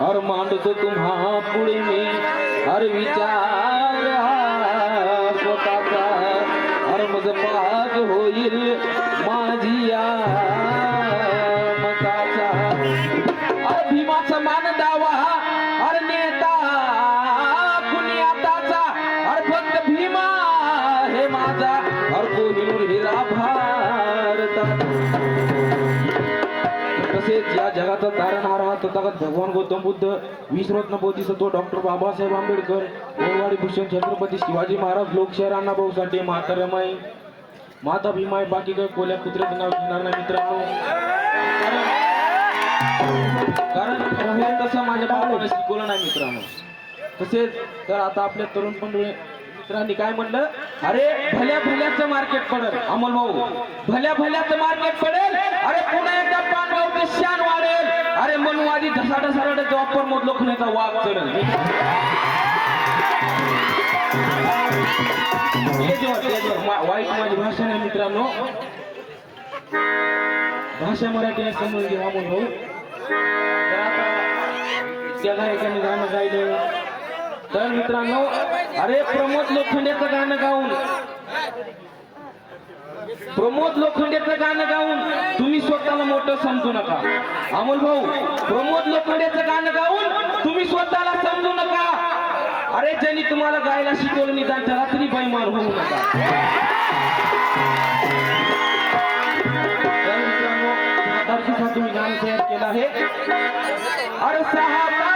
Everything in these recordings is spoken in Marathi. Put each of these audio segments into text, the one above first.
हर तुम्हारा तुमा में हर विचार। माझा अरे मिळून हिरा भारताचा तसेच या जगाचा तारणहार हा तथागत भगवान गौतम बुद्ध विश्वरत्न बोधिसत्व डॉक्टर बाबासाहेब आंबेडकर गोरवाडी भूषण छत्रपती शिवाजी महाराज लोकशाहीर अण्णाभाऊ साठे माता रमाई माता भीमाई बाकी काही कोल्या कुत्र्याचं नाव घेणार नाही मित्रांनो. कारण कारण तसं माझ्या बाबाने शिकवलं नाही मित्रांनो. तसेच तर आता आपल्या तरुण मंडळी मित्रांनी काय म्हणलं? अरे भल्या भल्याचं मार्केट पडेल. अमोल भाऊ भल्या भल्याचं मार्केट पडेल. अरे पुन्हा एकदा पानगावचं शान वाढेल. अरे मनवादी ढसा ढसारड वापर मध लोखण्याचा वाघ चढेल. मा- वाईट माझी भाषा नाही मित्रांनो. भाषा मराठी आहे समजून घ्या अमोल भाऊ. त्या गायकाने गाणं गायलं. तर मित्रांनो अरे प्रमोद लोखंडेचं गाणं गाऊन. प्रमोद लोखंडेचं गाणं गाऊन तुम्ही स्वतःला मोठं समजू नका. अमोल भाऊ प्रमोद लोखंडेचं गाणं गाऊन तुम्ही स्वतःला समजू नका. अरे ज्यांनी तुम्हाला गायला शिकवलं निदान त्याला तरी बैमान होऊ नका तुम्ही गाणं तयार केलं आहे. अरे सहा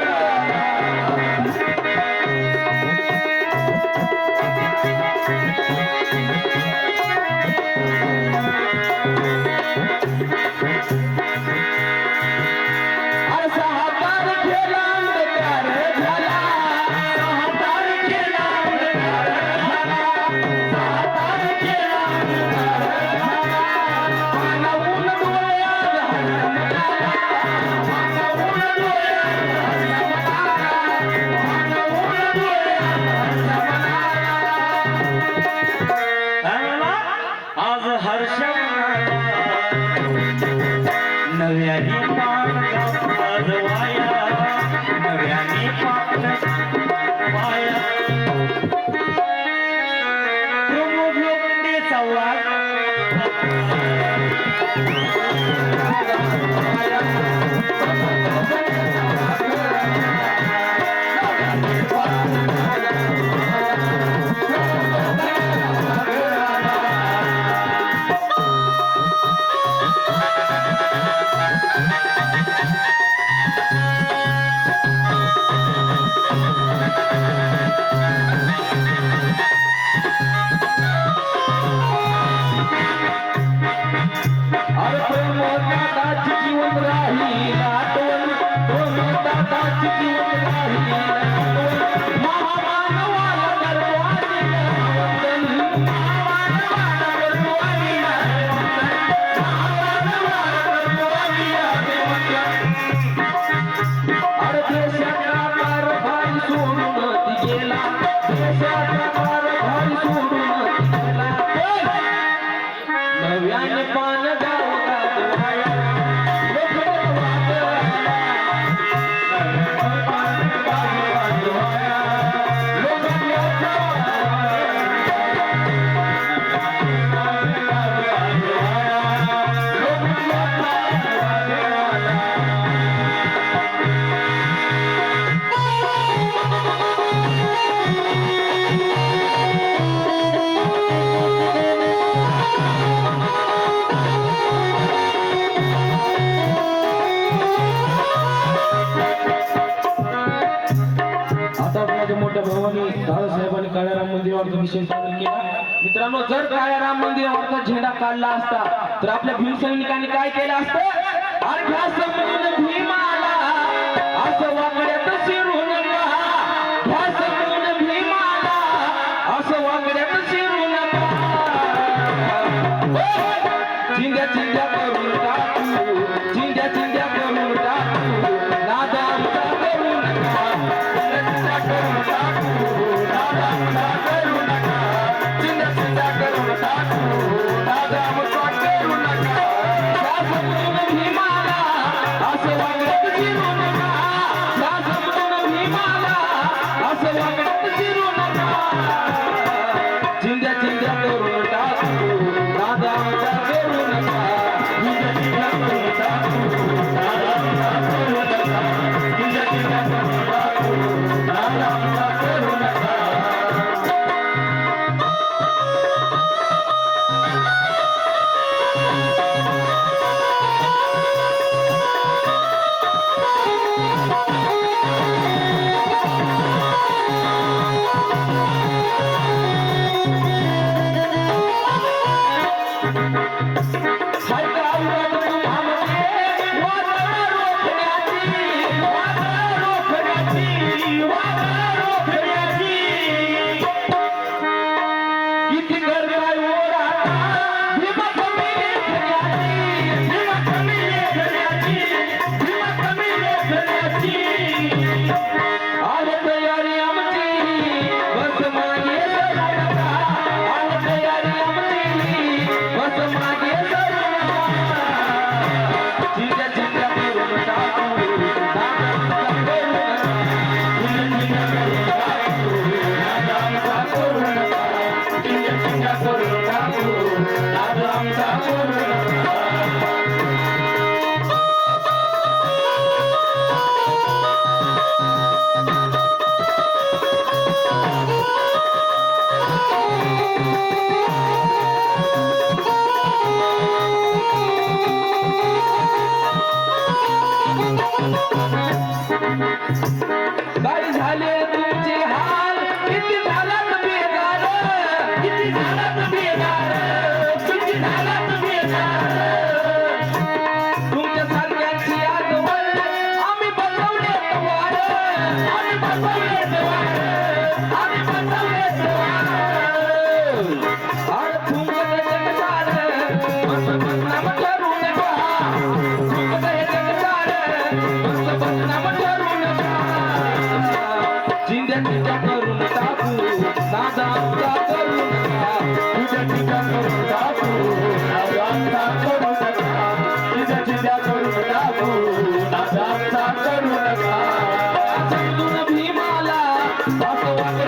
अरे प्रमोद काळ्याराम मंदिरावरचा विषय सादर केला. मित्रांनो जर काळ्याराम मंदिरावरचा झेंडा काढला असता तर आपल्या भीम सैनिकांनी काय केलं असतं? Có cơ.